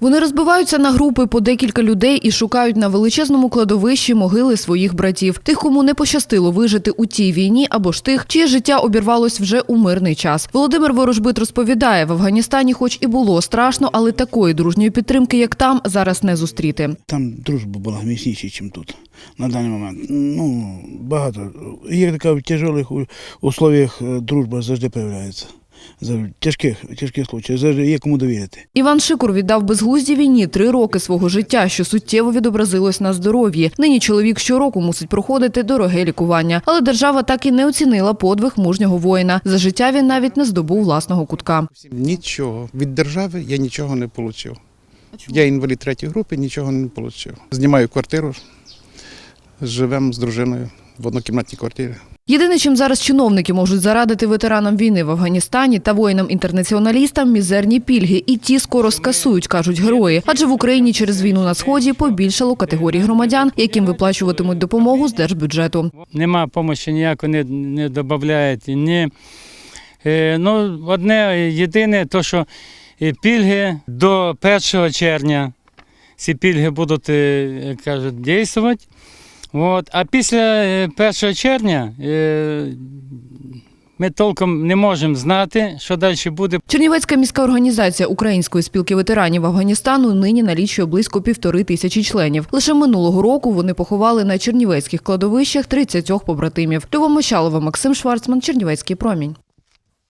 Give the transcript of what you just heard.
Вони розбиваються на групи по декілька людей і шукають на величезному кладовищі могили своїх братів, тих, кому не пощастило вижити у тій війні, або ж тих, чиє життя обірвалось вже у мирний час. Володимир Ворожбит розповідає, в Афганістані, хоч і було страшно, але такої дружньої підтримки, як там, зараз не зустріти. Там дружба була міцніша, ніж тут на даний момент. Ну, багато. Є така в тяжких у- условиях е, дружба завжди з'являється. В тяжких, тяжких случаях завжди є кому довірити. Іван Шикур віддав безглуздій війні три роки свого життя, що суттєво відобразилось на здоров'ї. Нині чоловік щороку мусить проходити дороге лікування. Але держава так і не оцінила подвиг мужнього воїна. За життя він навіть не здобув власного кутка. Нічого. Від держави я нічого не отримав. Я інвалід третьої групи, нічого не отримав. Знімаю квартиру, живемо з дружиною в однокімнатній квартирі. Єдине, чим зараз чиновники можуть зарадити ветеранам війни в Афганістані та воїнам-інтернаціоналістам мізерні пільги, і ті скоро скасують, кажуть герої. Адже в Україні через війну на сході побільшало категорій громадян, яким виплачуватимуть допомогу з держбюджету. Нема допомоги ніякої не, не додають. Ні. Е, ну, одне єдине, то що е, пільги до 1 червня ці пільги будуть, е, кажуть, діяти. От. А після е, 1 червня е, ми толком не можемо знати, що далі буде. Чернівецька міська організація Української спілки ветеранів Афганістану нині налічує близько півтори тисячі членів. Лише минулого року вони поховали на чернівецьких кладовищах 30 побратимів. Любов Максим Шварцман, Чернівецький промінь.